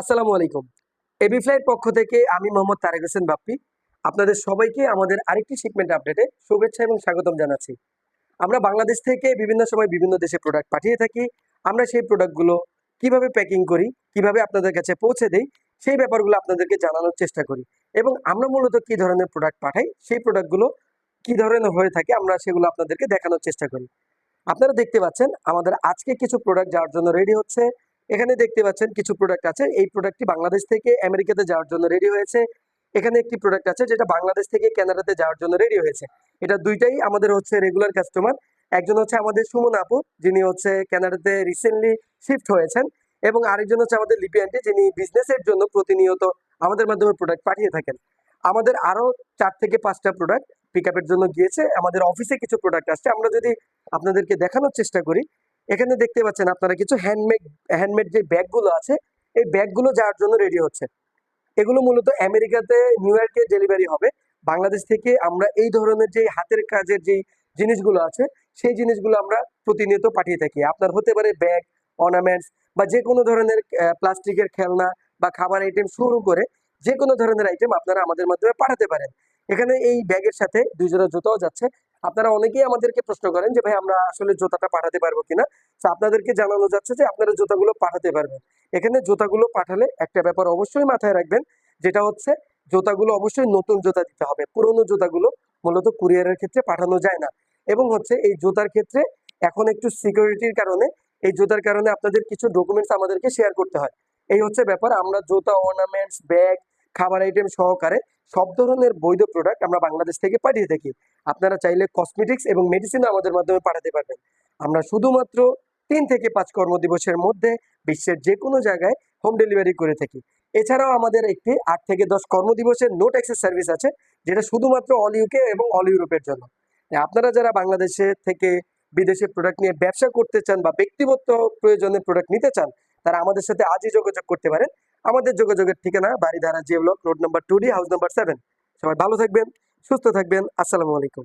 আসসালামু আলাইকুম। AB flight পক্ষ থেকে আমি মোহাম্মদ তারেক হোসেন বাপ্পি। আপনাদের সবাইকে আমাদের আরেকটি শিপমেন্ট আপডেটে শুভেচ্ছা এবং স্বাগতম জানাচ্ছি। আমরা বাংলাদেশ থেকে বিভিন্ন সময় বিভিন্ন দেশে প্রোডাক্ট পাঠিয়ে থাকি। আমরা সেই প্রোডাক্টগুলো কীভাবে প্যাকিং করি, কীভাবে আপনাদের কাছে পৌঁছে দেই, সেই ব্যাপারগুলো আপনাদেরকে জানানোর চেষ্টা করি। এবং আমরা মূলত কি ধরনের প্রোডাক্ট পাঠাই, সেই প্রোডাক্টগুলো কি ধরনের হয়ে থাকে, আমরা সেগুলো আপনাদেরকে দেখানোর চেষ্টা করি। আপনারা দেখতে পাচ্ছেন, আমাদের আজকে কিছু প্রোডাক্ট যাওয়ার জন্য রেডি হচ্ছে। এখানে দেখতে পাচ্ছেন কিছু প্রোডাক্ট আছে। এই প্রোডাক্টটি বাংলাদেশ থেকে আমেরিকাতে যাওয়ার জন্য রেডি হয়েছে। এখানে একটি প্রোডাক্ট আছে যেটা বাংলাদেশ থেকে কানাডাতে যাওয়ার জন্য রেডি হয়েছে। এটা দুইটাই আমাদের হচ্ছে রেগুলার কাস্টমার একজন হচ্ছে আমাদের সুমন আপু, যিনি হচ্ছে কানাডাতে রিসেন্টলি শিফট হয়েছেন, এবং আরেকজন হচ্ছে আমাদের লিপি আন্টি যিনি বিজনেসের জন্য প্রতিনিয়ত আমাদের মাধ্যমে প্রোডাক্ট পাঠিয়ে থাকেন। আমাদের আরও চার থেকে পাঁচটা প্রোডাক্ট পিক জন্য গিয়েছে। আমাদের অফিসে কিছু প্রোডাক্ট আসছে। আমরা যদি আপনাদেরকে দেখানোর চেষ্টা করি এখানে দেখতে পাচ্ছেন আপনারা কিছু হ্যান্ডমেড হ্যান্ডমেড যে ব্যাগগুলো আছে, এই ব্যাগগুলো যাওয়ার জন্য রেডি হচ্ছে। এগুলো মূলত আমেরিকাতে নিউ ইয়র্কে ডেলিভারি হবে। বাংলাদেশ থেকে আমরা এই ধরনের যে হাতের কাজের যে জিনিসগুলো আছে, সেই জিনিসগুলো আমরা প্রতিনিয়ত পাঠিয়ে থাকি। আপনার হতে পারে ব্যাগ অর্নামেন্টস বা যে কোনো ধরনের প্লাস্টিকের খেলনা বা খাবার আইটেম শুরু করে যে কোনো ধরনের আইটেম আপনারা আমাদের মাধ্যমে পাঠাতে পারেন। এখানে এই ব্যাগের সাথে দুই জোড়া জুতাও যাচ্ছে। আপনারা অনেকেই আমাদেরকে প্রশ্ন করেন যে, ভাই, আমরা আসলে জুতাটা পাঠাতে পারব কিনা? তো আপনাদেরকে জানানো যাচ্ছে যে, আপনারা জুতাগুলো পাঠাতে পারবেন। এখানে জুতাগুলো পাঠালে একটা ব্যাপার অবশ্যই মাথায় রাখবেন, যেটা হচ্ছে জুতাগুলো অবশ্যই নতুন জুতা দিতে হবে। পুরনো জুতাগুলো মূলত কুরিয়ারের ক্ষেত্রে পাঠানো যায় না। এবং হচ্ছে এই জুতার ক্ষেত্রে এখন একটু সিকিউরিটির কারণে, এই জুতার কারণে আপনাদের কিছু ডকুমেন্টস আমাদেরকে শেয়ার করতে হয়। এই হচ্ছে ব্যাপার, আমরা জুতা, অর্নামেন্টস, ব্যাগ, খাবার আইটেম সহকারে সব ধরনের বৈধ প্রোডাক্ট আমরা বাংলাদেশ থেকে পাঠিয়ে থাকি। আপনারা চাইলে কসমেটিক্স এবং মেডিসিন আমাদের মাধ্যমে পাঠাতে পারবেন। আমরা শুধুমাত্র তিন থেকে পাঁচ কর্মদিবসের মধ্যে বিশ্বের যে কোনো জায়গায় হোম ডেলিভারি করে থাকি। এছাড়াও আমাদের একটি আট থেকে দশ কর্মদিবসের নোট অ্যাক্সেস সার্ভিস আছে, যেটা শুধুমাত্র অল ইউকে এবং অল ইউরোপের জন্য। আপনারা যারা বাংলাদেশে থেকে বিদেশে প্রোডাক্ট নিয়ে ব্যবসা করতে চান বা ব্যক্তিগত প্রয়োজনে প্রোডাক্ট নিতে চান, তারা আমাদের সাথে আজই যোগাযোগ করতে পারেন। আমাদের যোগাযোগের ঠিকানা Baridhara J block road number two D house number seven সবাই ভালো থাকবেন, সুস্থ থাকবেন। আসসালামু আলাইকুম।